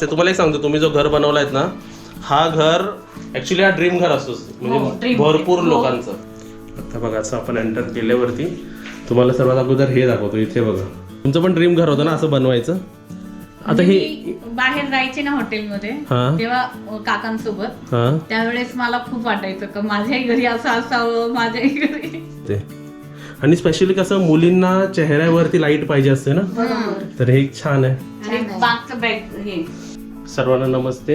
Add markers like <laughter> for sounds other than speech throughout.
ते तुम्हाला एक सांगतो तुम्ही जो घर बनवलायत ना हा घर ऍक्च्युली हा ड्रीम घर असतो हो, म्हणजे dream. भरपूर हो. लोकांचं. आता बघा असं आपण एंटर केल्यावरती तुम्हाला सर्वात अगोदर हे दाखवतो इथे बघा. तुमचं पण ड्रीम घर होतं ना असं बनवायचं? आता हे मी बाहेर जायचे ना हॉटेलमध्ये हा. तेव्हा अ, काकांसोबत. हा. त्यावेळेस मला खूप वाटायचं का माझ्याही घरी असं असावं माझ्याही घरी. ते. आणि स्पेशली कसं मुलींना चेहऱ्यावरती लाइट पाहिजे असते ना? तर हे एक छान आहे. आणि बागचं बॅग हे. सर्वांना नमस्ते.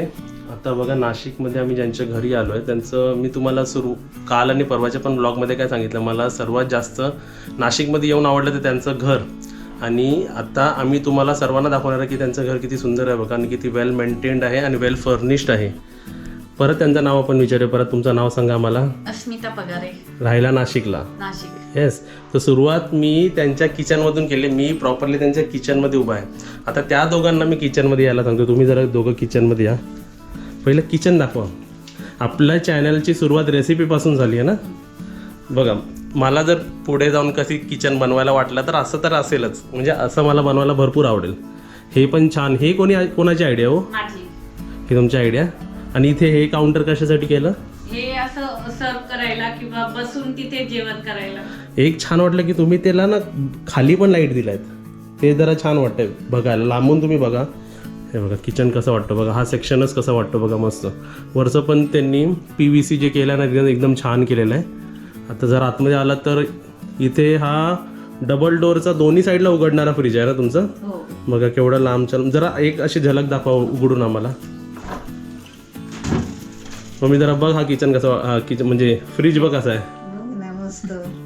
आता बघा नाशिकमध्ये आम्ही ज्यांच्या घरी आलो आहे त्यांचं मी तुम्हाला सुरू काल आणि परवाच्या पण ब्लॉगमध्ये काय सांगितलं मला सर्वात जास्त नाशिकमध्ये येऊन आवडलं ते त्यांचं घर. आणि आता आम्ही तुम्हाला सर्वांना दाखवणार आहे की त्यांचं घर किती सुंदर आहे बघा आणि किती वेल मेंटेन्ड आहे आणि वेल फर्निश्ड आहे. परत त्यांचं नाव आपण विचारूया. परत तुमचं नाव सांगा आम्हाला. अस्मिता पगारे. राहायला नाशिकला. नाशिक. येस तर सुरुवात मी त्यांच्या किचनमधून केली. मी प्रॉपरली त्यांच्या किचनमध्ये उभा आहे. आता त्या दोघांना मी किचनमध्ये यायला सांगतो. तुम्ही जरा दोघं किचनमध्ये या. पहिलं किचन दाखवा. आपल्या चॅनलची सुरुवात रेसिपीपासून झाली आहे ना? बघा मला जर पुढे जाऊन कशी किचन बनवायला वाटलं तर असं तर असेलच. म्हणजे असं मला बनवायला भरपूर आवडेल. हे पण छान. हे कोणी कोणाची आयडिया हो? माझी. ही तुमची आयडिया आणि इथे हे काउंटर कशासाठी केलं? हे असं सर्व करायला किंवा बसून तिथे जेवण करायला. एक छान वाटलं की तुम्ही त्याला ना खाली पण लाइट दिलायत. ते जरा छान वाटतंय. बघायला लांबून तुम्ही बघा. हे बघा किचन कसं वाटतं बघा. हा सेक्शनच कसं वाटतं बघा मस्त. वरचं पण त्यांनी पी व्ही सी जे केलं ना एकदम एकदम छान केलेलं आहे. आता जर आतमध्ये आलात तर इथे हा डबल डोअरचा दोन्ही साईडला उघडणारा फ्रीज आहे ना तुमचं? हो. बघा केवढं लांबच्या जरा एक अशी झलक दाखवा उघडून आम्हाला. मग मी जरा बघ हा किचन कसा किचन म्हणजे फ्रीज बघ कसा आहे.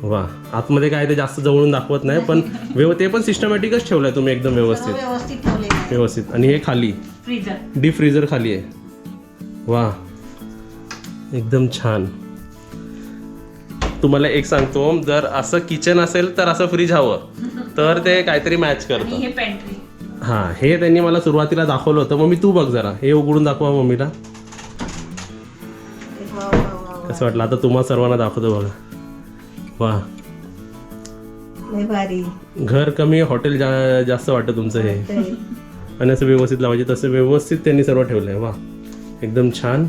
वा आतमध्ये काय ते जास्त जवळून दाखवत नाही पण व्यव ते पण सिस्टमॅटिकच ठेवलंय तुम्ही एकदम व्यवस्थित. व्यवस्थित आणि हे खाली. डीप फ्रीजर खाली आहे. वा. एकदम छान. तुम्हाला एक सांगतो जर असं किचन असेल तर असं फ्रीज हवं. तर ते काहीतरी मॅच <laughs> करतं. हे हा हे त्यांनी मला सुरुवातीला दाखवलं होतं. मग मी तू बघ जरा. हे उघडून दाखवा मम्मीला. कसं वाटलं. आता तुम्हा सर्वांना दाखवतो बघा. वा. भारी. घर कमी हॉटेल जा जास्त वाटतं तुमचं हे. आणि असं व्यवस्थित लावायचे तसं व्यवस्थित त्यांनी सर्व ठेवलं आहे वा. एकदम छान.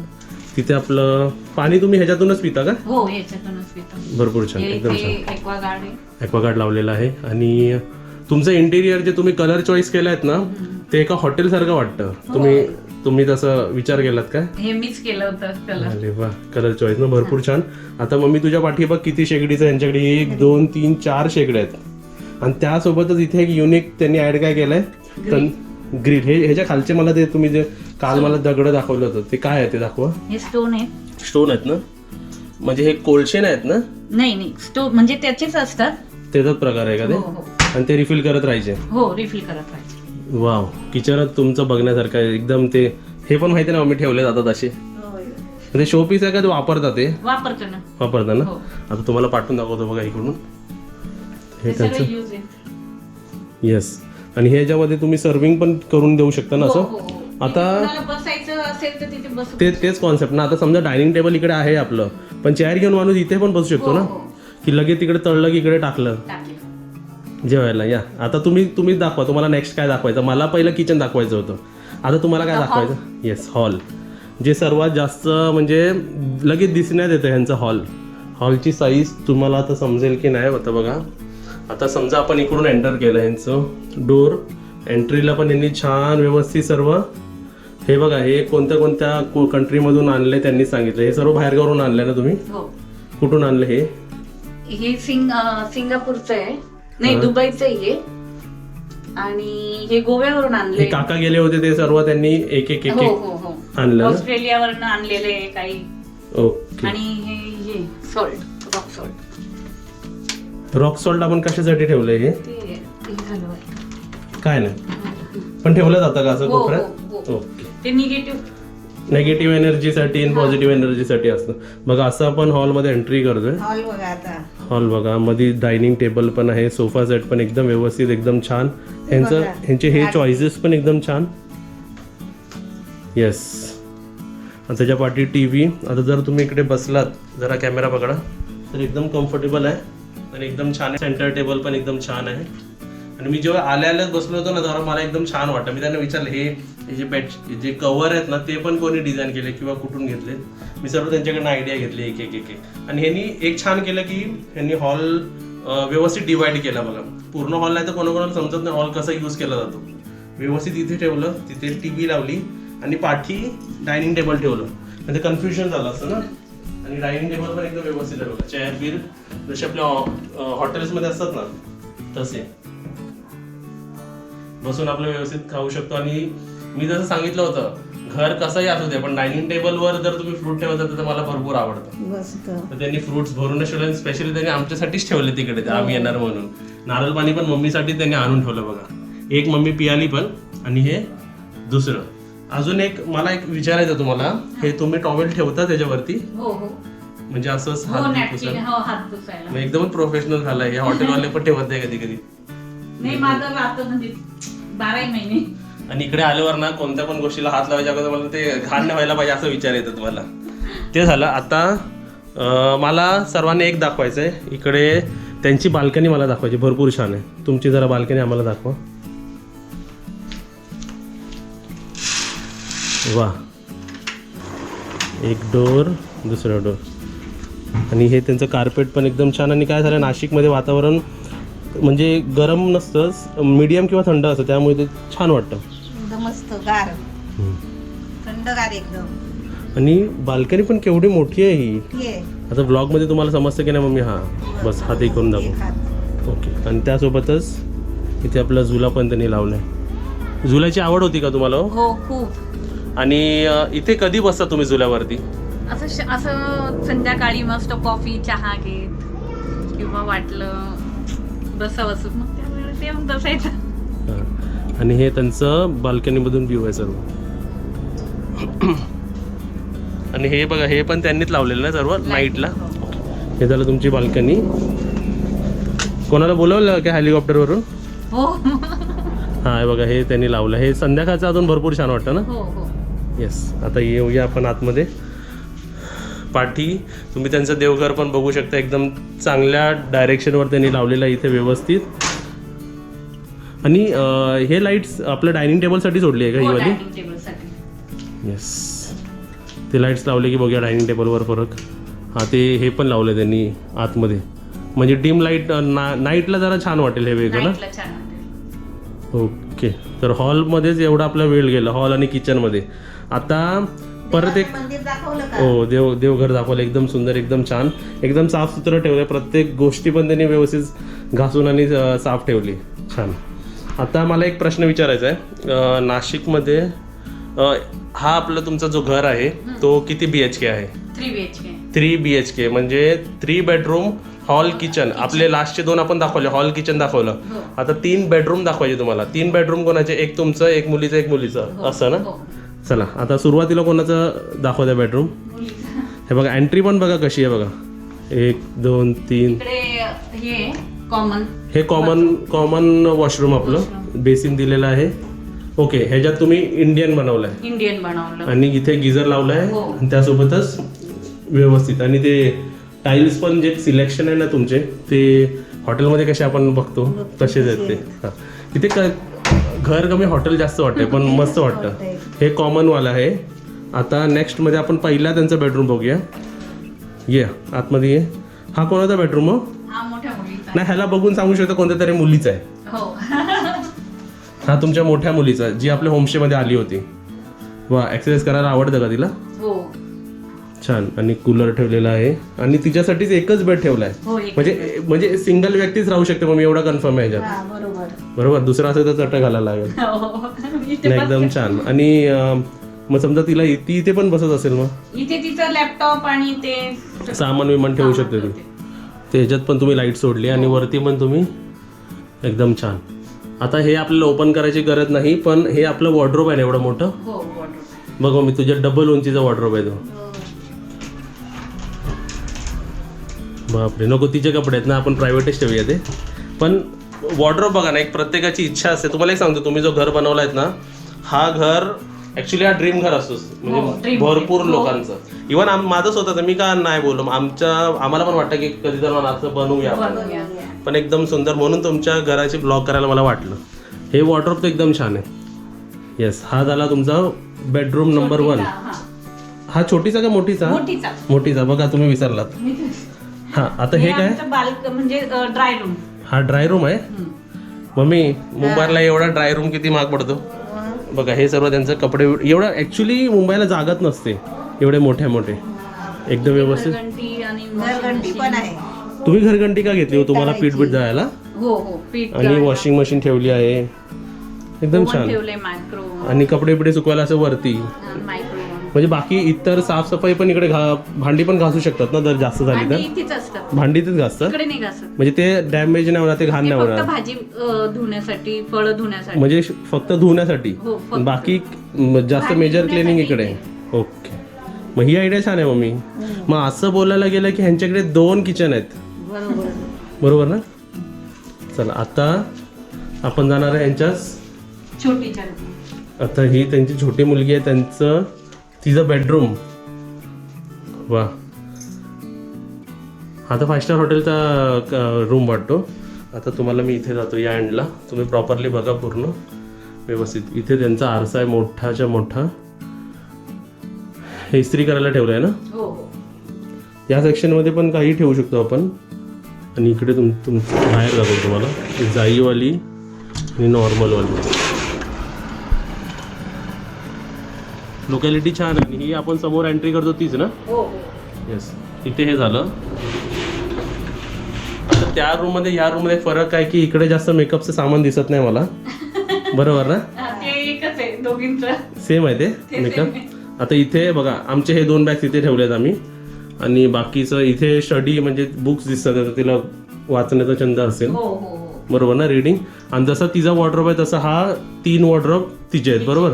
तिथे आपलं पाणी तुम्ही ह्याच्यातूनच पिता का? हो याच्यातूनच पितो. भरपूर छान. हे एकदम छान. एक्वा गार्ड आहे ॲक्वागार्ड लावलेलं आहे. आणि तुमचं इंटेरियर जे तुम्ही कलर चॉईस केलं आहेत ना ते एका हॉटेलसारखं वाटतं. तुम्ही तुम्ही तसं विचार केलात काय? हे मीच केलं होतं अरे वा कलर चॉईस ना भरपूर छान. आता मग मी तुझ्या पाठी बघ किती शेगडीचं यांच्याकडे एक दोन तीन चार शेगड्या आहेत. आणि त्यासोबतच इथे एक युनिक त्यांनी ऍड काय केलंय? तर ग्रिल हे ह्याच्या खालचे मला ते तुम्ही जे काल मला दगड दाखवलं होतं ते काय आहे ते दाखवा. हे स्टोन आहे. स्टोन आहेत ना? म्हणजे हे कोळशेन आहेत ना? नाही नाही. स्टोन म्हणजे त्याचेच असतात. त्याचाच प्रकार आहे का ते? हो हो. आणि ते रिफिल करत राहायचे. हो रिफिल करत राहायचे. वाव किचनात तुमचं बघण्यासारखं आहे. एकदम ते हे पण माहिती ना आम्ही ठेवले जातात असे ते शो पीस आहे का? ते वापरतात ते? वापरतो ना. हो. आता तुम्हाला पाठवून दाखवतो बघा इकडून. हे त्यांचं? येस आणि हे याच्यामध्ये तुम्ही सर्विंग पण करून देऊ शकता ना हो, असं? हो. आता- तिथे कोणाला बसायचं असेल तर तिथे बसू ते तेच कॉन्सेप्ट ना. आता समजा डायनिंग टेबल इकडे आहे आपलं. पण चेअर घेऊन माणूस इथे पण बसू शकतो हो, ना? हो. की लगेच तिकडे तळलं की इकडे टाकलं. टाकले. जेवायला या. आता तुम्ही तुम्हीच दाखवा तुम्हाला नेक्स्ट काय दाखवायचं? मला पहिलं किचन दाखवायचं होतं. आता तुम्हाला काय. दाखवायचं? येस हॉल जे सर्वात जास्त म्हणजे लगेच दिसण्यात येतं ह्यांचं हॉल हॉलची साईज तुम्हाला आता समजेल की नाही आता बघा. आता समजा आपण इकडून एंटर केलं ह्यांचं डोर एंट्रीला पण यांनी छान व्यवस्थित सर्व. हे बघा हे कोणत्या कोणत्या कंट्रीमधून आणले त्यांनी सांगितलं. हे सर्व बाहेरगावरून आणले ना तुम्ही? हो. कुठून आणलं हे? हे सिंग सिंगापूरचं आहे. नाही हा. दुबईचं आहे हे. आणि हे गोव्यावरून हे आणले काका गेले होते ते सर्व त्यांनी एक एक एक हो एक हो हो आणलं ना? ऑस्ट्रेलियावरून आणलेले आहे काही ओके आणि हे हे salt rock salt rock salt आपण कशासाठी ठेवलंय हे ते झालं. काय नाही पण ठेवलं जातं का असं हो, हो, कोपऱ्यात हो. ओके ते निगेटिव्ह नेगेटिव्ह एनर्जीसाठी आणि पॉझिटिव्ह एनर्जीसाठी असतं. बघा असं आपण हॉलमध्ये एंट्री करतोय. हॉल बघा आता. हॉल बघा मध्ये डायनिंग टेबल पण आहे सोफा सेट पण एकदम व्यवस्थित एकदम छान. ह्यांचं बघा. ह्यांचे हे चॉईसेस पण एकदम छान. येस आणि त्याच्या पाठी टी व्ही आता जर तुम्ही इकडे बसलात जरा कॅमेरा पकडा. तर एकदम कम्फर्टेबल आहे. आणि एकदम छान आहे. सेंटर टेबल पण एकदम छान आहे. आणि मी जेव्हा आल्या आल्याच बसलो होतो ना तेव्हा मला एकदम छान वाटतं मी त्यांना विचारलं हे जे बेड जे कवर आहेत ना ते पण कोणी डिझाईन केले किंवा कुठून घेतले? मी सर्व त्यांच्याकडनं आयडिया घेतली एक एक एक एक. आणि ह्यांनी एक छान केलं की ह्यांनी हॉल व्यवस्थित डिवाइड केला बघा. पूर्ण हॉल नाही तर कोणाकोणाला समजत नाही हॉल कसा यूज केला जातो. व्यवस्थित इथे ठेवलं तिथे टी व्ही लावली आणि पाठी डायनिंग टेबल ठेवलं. म्हणजे कन्फ्युजन झालं असतं ना. आणि डायनिंग टेबल पण एकदम व्यवस्थित आहे बघा. चेअर बीर जसे आपल्या हॉटेल्समध्ये असतात ना तसे. बसून आपलं व्यवस्थित खाऊ शकतो आणि मी जसं सांगितलं होतं घर कसंही असू दे पण डायनिंग टेबलवर जर तुम्ही फ्रूट ठेवत तर मला भरपूर आवडतं. मस्त तर त्यांनी फ्रुट्स भरूनच ठेवले स्पेशली त्यांनी आमच्यासाठीच ठेवले तिकडे ते आम्ही येणार म्हणून. नारळ पाणी पण मम्मीसाठी त्यांनी आणून ठेवलं बघा. एक मम्मी पियाली पण आणि हे दुसरं. अजून एक मला एक विचारायचं तुम्हाला. हे. तुम्ही टॉवेल ठेवता त्याच्यावरती? हो हो. म्हणजे असंच हो हात नॅपकिन पुसायला? हो हात पुसायला मग एकदमच प्रोफेशनल झालंय. हे हॉटेलवाले पण ठेवत नाही कधी कधी नाही माझं राहतं म्हणजे बाराही महिने. आणि इकडे आल्यावर ना कोणत्या पण गोष्टीला हात लावायच्या अगोदर मला ते घाण व्हायला पाहिजे असं विचार येतो तुम्हाला ते झालं. आता मला सर्वांनी एक दाखवायचं आहे इकडे त्यांची बाल्कनी मला दाखवायची. भरपूर छान आहे. तुमची जरा बाल्कनी आम्हाला दाखवा. वा एक डोर दुसरा डोर. आणि हे त्यांचं कार्पेट पण एकदम छान आणि काय झालं नाशिकमध्ये वातावरण म्हणजे गरम नसतंच मीडियम किंवा थंड असतं त्यामुळे ते छान वाटतं. मस्त गार. थंडगार एकदम. आणि बाल्कनी पण केवढी मोठी आहे ही? ये आता ब्लॉगमध्ये तुम्हाला समजतं की नाही मम्मी? हां. बस हात हे करून एक दाखव हात. ओके. आणि त्यासोबतच इथे आपला झुला पण त्यांनी लावला आहे झुल्याची आवड होती का तुम्हाला हो? हो खूप. आणि अं, इथे कधी बसता तुम्ही झुल्यावरती? असं श- असं संध्याकाळी मस्त कॉफी चहा घेत किंवा वाटलं बसा बसून मग त्यावेळेस बसायचं. आणि हे त्यांचं बाल्कनीमधून व्ह्यू आहे सर्व. आणि हे बघा हे पण त्यांनीच लावलेलं ना सर्व नाईटला हे झालं तुमची बाल्कनी. कोणाला बोलवलं का हेलिकॉप्टरवरून हो. हा हे बघा हे त्यांनी लावलं. हे संध्याकाळचं अजून भरपूर छान वाटतं ना? हो हो. येस आता येऊया आपण आतमध्ये. पाठी तुम्ही त्यांचं देवघर पण बघू शकता. एकदम चांगल्या डायरेक्शनवर त्यांनी लावलेलं आहे इथे व्यवस्थित. आणि हे लाईट्स आपल्या डायनिंग टेबलसाठी सोडली आहे का ही वाली? डायनिंग टेबलसाठी येस ते लाईट्स लावले की बघूया डायनिंग टेबलवर फरक. हां ते हे पण लावलं त्यांनी आतमध्ये. म्हणजे डिम लाइट ना नाईटला जरा छान वाटेल हे वेगळं ना? नाईटला छान वाटेल. ओके तर हॉलमध्येच एवढा आपला वेळ गेला हॉल आणि किचनमध्ये आता परत एक देवाचं मंदिर दाखवलं का? हो देव देवघर दाखवलं एकदम सुंदर एकदम छान. एकदम साफसुथरं ठेवलं प्रत्येक गोष्टी पण त्यांनी व्यवस्थित घासून आणि साफ ठेवली. छान. आता मला एक प्रश्न विचारायचा आहे. नाशिकमध्ये हा आपला तुमचा जो घर आहे तो किती बी एच के आहे? Three B H K three B H K म्हणजे थ्री बेडरूम हॉल किचन आपले लास्टचे दोन आपण दाखवले हॉल किचन दाखवलं. हो. आता तीन बेडरूम दाखवायचे तुम्हाला. तीन बेडरूम कोणाचे? एक तुमचं एक मुलीचं एक मुलीचं. असं ना? हो. चला आता सुरुवातीला कोणाचं दाखवत्या बेडरूम. हे बघा एंट्री पण बघा कशी आहे बघा. एक दोन तीन. हे. कॉमन हे कॉमन कॉमन वॉशरूम आपलं. बेसिन दिलेलं आहे. ओके ह्याच्यात तुम्ही इंडियन बनवलंय. इंडियन बनवलं. आणि इथे गिझर लावलाय. हो. आणि त्यासोबतच व्यवस्थित. आणि ते टाईल्स पण जे सिलेक्शन आहे ना तुमचे ते हॉटेलमध्ये कसे आपण बघतो तसेच आहेत ते. हा. इथे क- घर कमी हॉटेल जास्त वाटतंय पण मस्त वाटतं. हे कॉमन वाला आहे. आता नेक्स्टमध्ये आपण पहिला त्यांचा बेडरूम बघूया. ये आतमध्ये ये. हा कोणाचा बेडरूम हो? नाही ह्याला बघून सांगू शकतो कोणत्या तरी मुलीचा आहे. हो. हा तुमच्या मोठ्या मुलीचा जी आपल्या होमस्टे मध्ये आली होती. वा एक्सरसाइज करायला आवडतं का तिला? हो. छान. आणि कूलर ठेवलेला आहे. आणि तिच्यासाठीच एकच बेड ठेवलाय. हो एक म्हणजे म्हणजे सिंगल व्यक्तीच राहू शकते मग मी एवढा कन्फर्म आहे ह्याच्यात हा बरोबर. बरोबर? दुसरा असेल तर चट घालायला लागेल. हो. नाही, एकदम छान. आणि अं, मग समजा तिला इ- ती इथे पण बसत असेल मग? इथे तिचं लॅपटॉप आणि ते सामान विमान ठेवू शकते ती. ते ह्याच्यात पण तुम्ही लाइट सोडली आणि वरती पण तुम्ही एकदम छान. आता हे आपल्याला ओपन करायची गरज नाही पण हे आपलं वॉर्ड्रोब आहे ना एवढं मोठं? हो. बघ मी तुझ्या डबल उंचीचा वॉर्ड्रोब आहे तो. बापरे नको तिचे कपडे आहेत ना आपण प्रायव्हेटच ठेवूया ते. पण वॉर्ड्रोब बघा ना एक प्रत्येकाची इच्छा असते. तुम्हाला एक सांगतो तुम्ही जो घर बनवलायत ना हा घर ऍक्च्युली हा ड्रीम घर असतो हो, म्हणजे भरपूर हो. लोकांचं. इव्हन माझं स्वतःच मी का नाही बोललो? आमच्या आम्हाला पण वाटतं की कधी तर असं बनवूया आपण. पण एकदम सुंदर म्हणून तुमच्या घराची ब्लॉग करायला मला वाटलं. हे वॉर्ड्रोब तर एकदम छान आहे. येस हा झाला तुमचा बेडरूम नंबर वन हा. छोटीचा का मोठीचा? मोठीचा. मोठीचा. बघा तुम्ही विसरलात. हा आता हे काय? म्हणजे ड्राय रूम हा ड्राय रूम आहे? मम्मी मुंबईला एवढा ड्राय रूम किती महाग पडतो? बघा हे सर्व त्यांचं कपडे एवढं ॲक्च्युली मुंबईला जागाच नसते. एवढे मोठे मोठे. एकदम व्यवस्थित? घंटी आणि घरघंटी पण आहे. तुम्ही घरघंटी का घेतली हो? तुम्हाला पीठ बीठ जायला? हो हो पीठ आणि वॉशिंग मशीन ठेवली आहे. एकदम छान. आणि कपडे बिडे सुकवायला असं वरती. म्हणजे बाकी इतर साफसफाई पण इकडे घा भांडी पण घासू शकतात ना जर जास्त झाली आणि तर? भांडी तेच घासतात? इकडे नाही घासत. म्हणजे ते डॅमेज नाही होणार ते घाण नाही फक्त होणार? भाजी धुण्यासाठी फळं धुण्यासाठी. म्हणजे फक्त धुण्यासाठी? हो. बाकी जास्त मेजर क्लिनिंग इकडे. ओके. मग ही आयडिया छान आहे मम्मी. मग असं बोलायला गेलं की ह्यांच्याकडे दोन किचन आहेत. बरोबर. बरोबर ना? चला आता आपण जाणार आहे यांच्या छोटी room. आता ही त्यांची छोटी मुलगी आहे त्यांचं तिचं बेडरूम वा. आता फाय स्टार हॉटेलचा रूम वाटतो. आता तुम्हाला मी इथे जातो या एंडला तुम्ही प्रॉपरली बघा पूर्ण. व्यवस्थित. इथे त्यांचा आरसा आहे मोठाच्या मोठा. हे इस्त्री करायला ठेवलं आहे ना? हो हो. या सेक्शनमध्ये पण काही ठेवू शकतो आपण. आणि इकडे तुम तुम बाहेर जातो तुम्हाला. जाईवाली आणि नॉर्मलवाली. लोकॅलिटी छान आहे. आणि ही आपण समोर एंट्री करतो तीच ना? हो हो. येस इथे हे झालं. आता त्या रूममध्ये ह्या रूममध्ये फरक आहे की इकडे जास्त मेकअपचं सामान दिसत नाही मला. <laughs> बरोबर ना? हा, ते एकच आहे दोघींचं. सेम आहे ते मेकअप आता इथे बघा आमचे हे दोन बॅग्स इथे ठेवलेत आम्ही. आणि बाकीचं इथे स्टडी म्हणजे बुक्स दिसतात आता तिला वाचण्याचा छंद असेल. हो हो हो. बरोबर ना रिडिंग आणि जसा तिचा वॉर्ड्रॉप आहे तसा हा तीन वॉर्ड्रॉप तिचे आहेत बरोबर?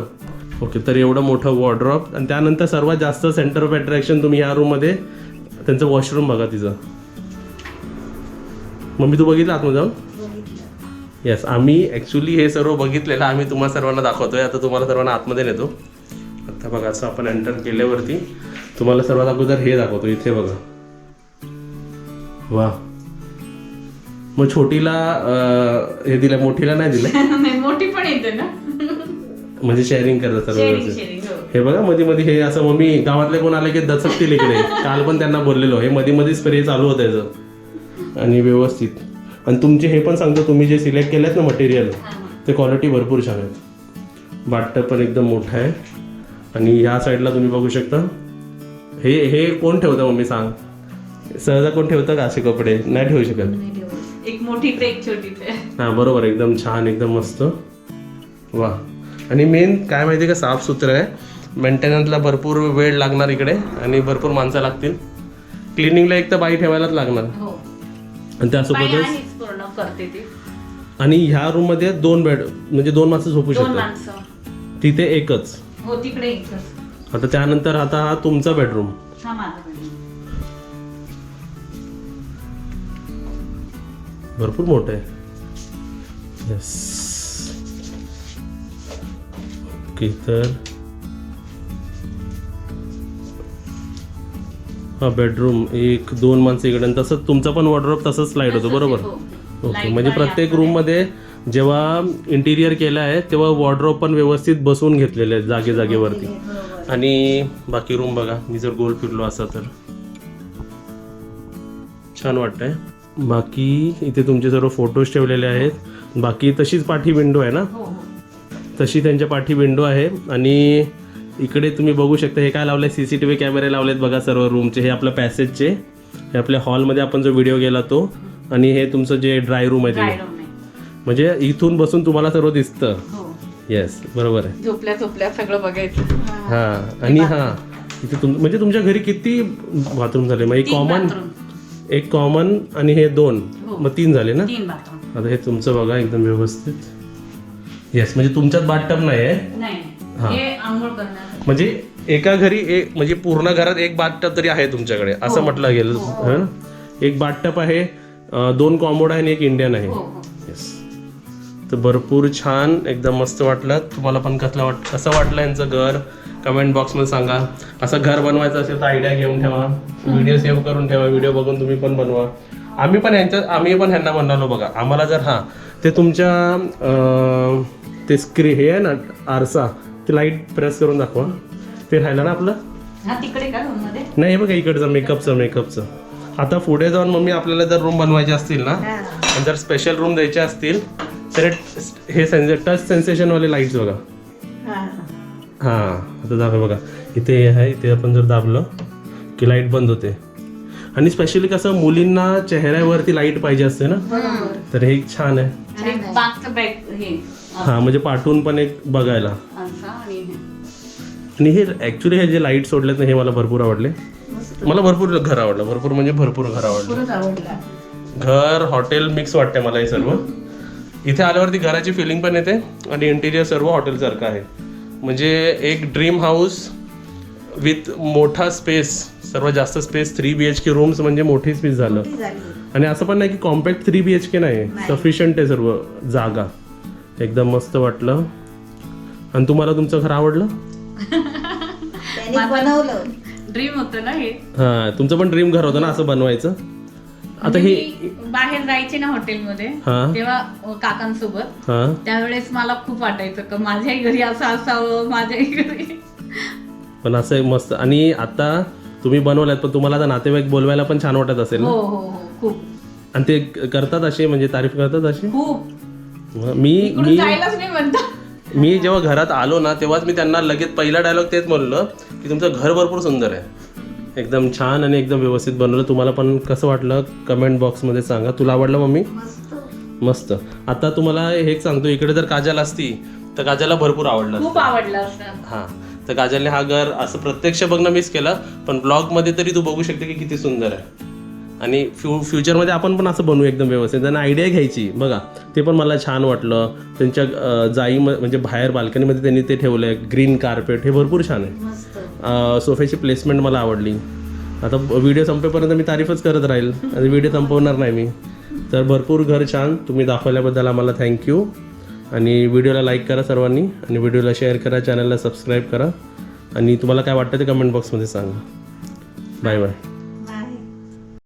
ओके तर एवढं मोठं वॉर्ड्रॉप आणि त्यानंतर सर्वात जास्त सेंटर ऑफ अट्रॅक्शन तुम्ही या रूममध्ये त्यांचं वॉशरूम बघा तिचं. मम्मी तू बघितलं आतमध्ये जाऊन? येस आम्ही ॲक्च्युली हे सर्व बघितलेलं आम्ही तुम्हाला सर्वांना दाखवतोय. आता तुम्हाला सर्वांना आतमध्ये नेतो. आता बघा असं आपण एंटर केल्यावरती तुम्हाला सर्वात अगोदर हे दाखवतो इथे बघा. वा मग छोटीला अं, हे दिलं मोठीला नाही दिलं <laughs> नाही मोठी पण येते ना. म्हणजे शेअरिंग करतात सर्व शेअरिंग व्यवस्थित. शेअरिंग हो. हे बघा मध्ये मध्ये हे असं मम्मी गावातले कोण आले की दचकतील इकडे काल पण त्यांना बोललेलो हे मध्ये मध्ये स्प्रे चालू होतं याचं. आणि व्यवस्थित. आणि तुमचे हे पण सांगतो तुम्ही जे सिलेक्ट केलेत ना मटेरियल ते क्वालिटी भरपूर छान आहेत. बाटप पण एकदम मोठं आहे. आणि ह्या साईडला तुम्ही बघू शकता. हे हे कोण ठेवतं मम्मी सांग? सहजा कोण ठेवतं का असे कपडे? नाही ठेवू शकत. एक मोठी एक छोटी हां बरोबर एकदम छान एकदम मस्त. वा. आणि मेन काय माहिती का साफसुथरं आहे. मेंटेनन्सला भरपूर वेळ लागणार इकडे आणि भरपूर माणसं लागतील. क्लिनिंगला एक तर बाई ठेवायलाच लागणार. हो. आणि त्यासोबतच आणि ह्या रूममध्ये दोन बेड म्हणजे दोन माणसं झोपू शकतात. तिथे एकच. हो तिकडे आता त्यानंतर आता हा तुमचा बेडरूम हा माझा bedroom. भरपूर मोठं आहे. येस ओके तर हा बेडरूम एक दोन माणसं इकडे आणि तसंच तुमचा पण वॉर्डरोब तसंच स्लाईड होतो बरोबर? हो. ओके Light म्हणजे प्रत्येक आहे रूममध्ये जेव्हा इंटिरियर केलं आहे तेव्हा वॉर्डरोब पण व्यवस्थित बसवून घेतलेले आहेत जागे जागेवरती. आणि बाकी रूम बघा मी जर गोल फिरलो असा तर. छान वाटतंय. बाकी इथे तुमचे सर्व फोटोज ठेवलेले आहेत. बाकी तशीच पाठी विंडो आहे ना? हो हो. तशी त्यांच्या पाठी विंडो आहे. आणि इकडे तुम्ही बघू शकता हे काय लावलंय? सी सी टी व्ही कॅमेरे लावलेत बघा सर्व रूमचे हे आपल्या पॅसेजचे हे आपल्या हॉलमध्ये आपण जो व्हिडिओ गेला तो. आणि हे तुमचं जे ड्राय रूम आहे ते. आहे. म्हणजे इथून बसून तुम्हाला सर्व दिसतं. हो. येस बरोबर आहे. झोपल्या झोपल्या सगळं बघायचं. हां. आणि हां इथे तुम म्हणजे तुमच्या घरी किती बाथरूम झाले? मग एक कॉमन. एक कॉमन आणि हे दोन. हो. मग तीन झाले ना? तीन आता हे तुमचं बघा एकदम व्यवस्थित. येस म्हणजे तुमच्यात बाथटब नाही आहे नाही. हा. हे आंघोळ करण्यासाठी म्हणजे एका घरी एक म्हणजे पूर्ण घरात एक बाथटब तरी आहे तुमच्याकडे असं हो. म्हटलं गेलं. हो. हं? एक बाथटब आहे अं, दोन कॉमोड आहे आणि एक इंडियन आहे. हो हो. येस तर भरपूर छान एकदम मस्त वाटलं. तुम्हाला पण कसलं वाट कसं वाटलं यांचं घर? कमेंट बॉक्समध्ये सांगा. असं घर बनवायचं असेल तर आयडिया घेऊन ठेवा. व्हिडिओ सेव्ह करून ठेवा. व्हिडिओ बघून तुम्ही पण बनवा. आम्ही पण यांच्या आम्ही पण ह्यांना म्हणालो बघा. आम्हाला जर हां ते तुमच्या ते स्क्री हे आहे ना आरसा ते लाइट प्रेस करून दाखवा. ते राहिलं ना आपलं? हा तिकडे नाही बघा इकडचं मेकअपचं मेकअपचं आता पुढे जाऊन मम्मी आपल्याला जर रूम बनवायचे असतील ना. आणि जर स्पेशल रूम द्यायचे असतील तर हे सेन्से टच सेन्सेशनवाले लाईट्स बघा. हा. हां आता दाखव बघा. इथे हे आहे इथे आपण जर दाबलं की लाइट बंद होते. आणि स्पेशली कसं मुलींना चेहऱ्यावरती लाइट पाहिजे असते ना तर हे छान आहे. हे. हां म्हणजे पाठवून पण एक बघायला. असं आणि हे. आणि हे जे लाइट सोडलेत ना हे मला भरपूर आवडले. मला भरपूर घर आवडलं. भरपूर म्हणजे भरपूर घर आवडलं. घर हॉटेल मिक्स वाटते मला हे सर्व. इथे आल्यावरती घराची फिलिंग पण येते आणि इंटिरियर सर्व हॉटेलसारखं आहे. म्हणजे एक ड्रीम हाऊस विथ मोठा स्पेस सर्वात जास्त space three B H K rooms म्हणजे मोठी स्पेस झालं. आणि असं पण नाही की compact three B H K नाही. सफिशियंट आहे सर्व जागा. एकदम मस्त वाटलं. आणि तुम्हाला तुमचं घर आवडलं? <laughs> बनवलं. ड्रीम होतं ना हे. हां तुमचं पण ड्रीम घर होतं ना असं बनवायचं? आता हे मी बाहेर जायचे ना हॉटेलमध्ये हा. तेव्हा अ, काकांसोबत. हां. त्यावेळेस मला खूप वाटायचं का माझ्याही घरी असं असावं माझ्याही घरी. पण असं एक मस्त आणि आता तुम्ही बनवल्यात पण तुम्हाला आता नातेवाईक बोलवायला पण छान वाटत असेल ना? हो हो हो खूप. आणि ते करतात असे म्हणजे तारीफ करतात असे? खूप. मी इकडून मी जायलाच नाही म्हणतात. मी जेव्हा घरात आलो ना तेव्हाच मी त्यांना लगेच पहिला डायलॉग तेच म्हणलं की तुमचं घर भरपूर सुंदर आहे. एकदम छान आणि एकदम व्यवस्थित बनवलं. तुम्हाला पण कसं वाटलं? कमेंट बॉक्समध्ये सांगा. तुला आवडलं मम्मी? मस्त. मस्त. आता तुम्हाला हेच सांगतो. इकडे जर काजल असती तर काजलला भरपूर आवडलं. खूप आवडलं हां. तर काजलने हा घर असं प्रत्यक्ष बघणं मिस केलं पण ब्लॉगमध्ये तरी तू बघू शकते की किती सुंदर आहे. आणि फ्यू फ्युचरमध्ये आपण पण असं बनवू एकदम व्यवस्थित. त्यांना आयडिया घ्यायची. बघा ते पण मला छान वाटलं. त्यांच्या जाई म्हणजे बाहेर बाल्कनीमध्ये त्यांनी ते ठेवलं आहे ग्रीन कार्पेट हे भरपूर छान आहे. सोफ्याची प्लेसमेंट मला आवडली. आता व्हिडिओ संपेपर्यंत मी तारीफच करत राहील. आणि व्हिडिओ संपवणार नाही मी. तर भरपूर घर छान. तुम्ही दाखवल्याबद्दल आम्हाला थँक्यू आणि व्हिडिओला लाईक करा सर्वांनी. आणि व्हिडिओला शेअर करा. चॅनलला सबस्क्राईब करा. आणि तुम्हाला काय वाटतं ते कमेंट बॉक्समध्ये सांगा. Bye bye